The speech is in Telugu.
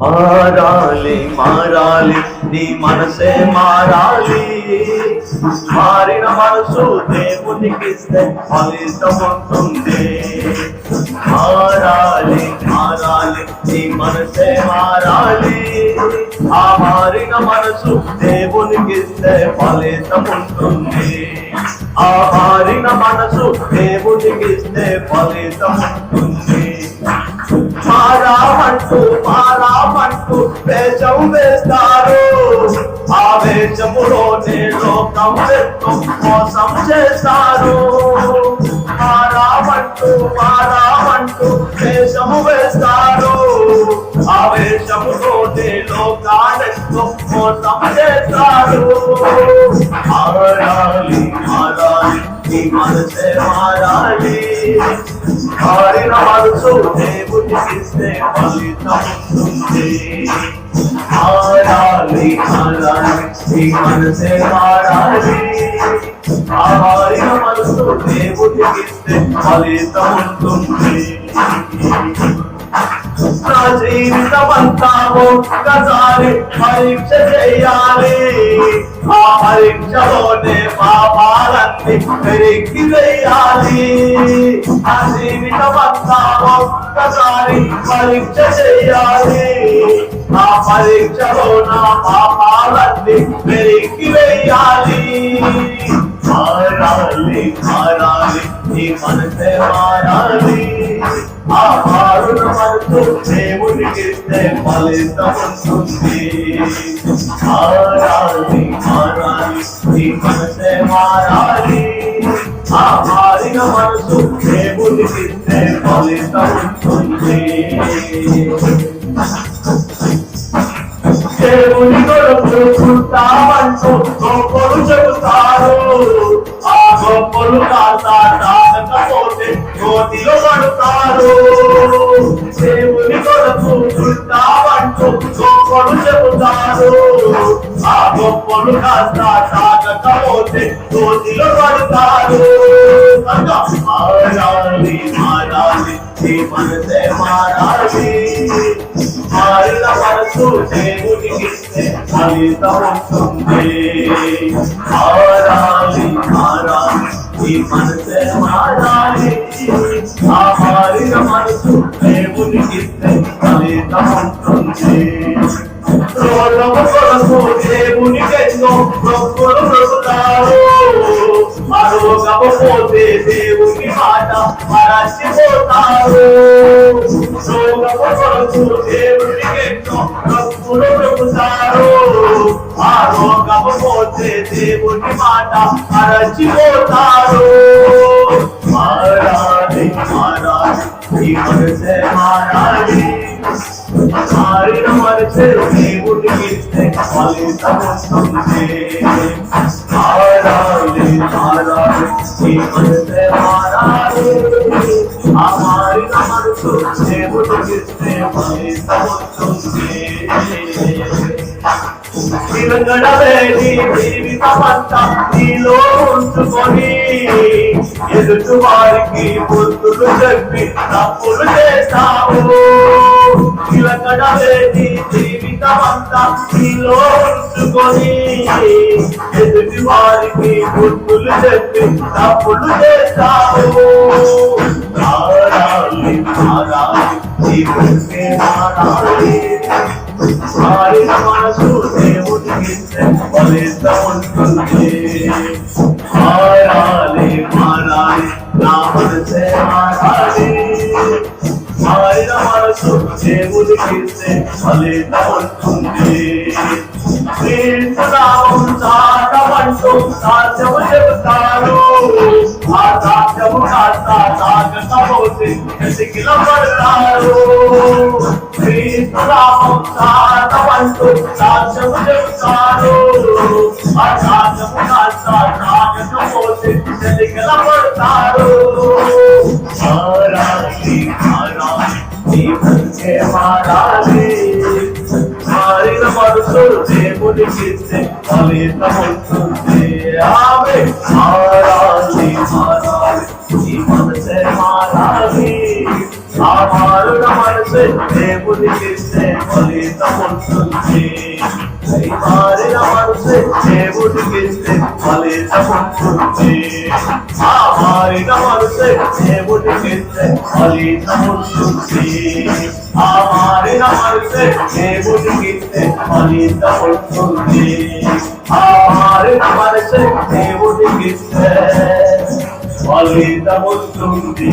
మారాలి మారాలి నీ మనసే మారాలి. మారిన మనసు దేవునికిస్తే ఫలితం ఉంటుంది మారాలి మారాలి నీ మనసే మారాలి. ఆ మారిన మనసు దేవునికిస్తే ఫలితం ఉంటుంది ఆ మారిన మనసు దేవునికిస్తే ఫలితం ఉంటుంది మారామంటూ మారా వేషం వేస్తారు. ఆ వేషములో నేను ఎంతో మోసం చేస్తారు. మారామంటూ మారామంటూ వేషము వేస్తారు. ఆ వేషములో నేను కాలత్వం మోసం చేస్తారు. మారాలి మారాలి నీ మనసే మారాలి. మారిన మనసు దేవు దేవుడికిస్తే ఫలితం ఉంటుంది మారాలి మారాలి నీ మనసే మారాలి ఆ మారిన మనసు దేవుడికిస్తే ఫలితం ఉంటుంది నా జీవితమంతా ఒక్కసారి పరీక్ష చేయాలి. ఆ పరీక్షలోనే పాపాలన్నీ పెరిగి వేయాలి. ఆ జీవితమంతా ఒక్కసారి పరీక్ష చేయాలి. ఆ పరీక్షలో నా పాపాలన్నీ పెరిగి వేయాలి. మారాలి మారాలి నీ మనసే మారాలి. ఆ మారున మనసు దేవునికి ఇస్తే ఫలితం ఉంటుంది మారాలి మారాలి నీ మనసే మారాలి. ఆ మారిన మనసు దేవుని కొరకు పుట్టామంటూ గొప్పలు చెబుతారు. ఆ గొప్పలు కాస్త తాగకపోతే పడతారు దేవుని కొరకు పుట్టామంటూ గొప్పలు చెబుతారు. ఆ గొప్పలు కాస్త తాగకపోతే పడతారు మారాలి మారాలి మనసే మారాలి. మారిన మనసు దేవునికి ఫలితం ఉంటుంది మారాలి మారాలి ఈ మనసే మారాలి ఆ మారిన మనసు దేవునికి ఇస్తే ఫలితం కొరకు దేవునికి ఎన్నో మొక్కులు నొక్కుతారు దేవుని మాట మరచిపోతారు కొరకు నొక్కుతారు ఆ రోగము పోతే దేవుని మాట మరచిపోతారు మారాలి మారాలి ఈ మనసే మారాలి మారిన మనసే దేవుడికి ఇస్తే ఫలితం వస్తుంది మారాలి మారాలి ఈ మనసే నిలగడవేది జీవితమంతా నీలో ఉంచుకొని ఎదుటి వారికి బుద్ధులు చెప్పి తప్పులు చేస్తావు నిలగడవేది జీవితమంతా నీలో ఉంచుకొని ఎదుటి వారికి బుద్ధులు చెప్పి తప్పులు చేస్తావు మారాలి జీవితే మారిన మనసు దేవుడికి ఇస్తే మనసు దేవుడికి ఇస్తే ఫలితం ఉంటుంది సాధ్యము చెబుతారు ఆ సాధ్యము కాస్త సాగకపోతే పడతారు సాధ్యము చెబుతారు ఆ సాధ్యము మారిన మనసు దేవునికి ఇస్తే ఫలితం ఉంటుంది ఆమె మారాలి మారాలి ఈ మనసే ఫలితం ఉంటుంది ఈ మారిన మనసే దేవునికి ఫలితం ఉంటుంది ఆ మారిన మనసే దేవునికి ఫలితం ఉంటుంది ఆ మారిన మనసే ఫలితం ఉంటుంది ఆ మారిన మనసే ఫలితం ఉంటుంది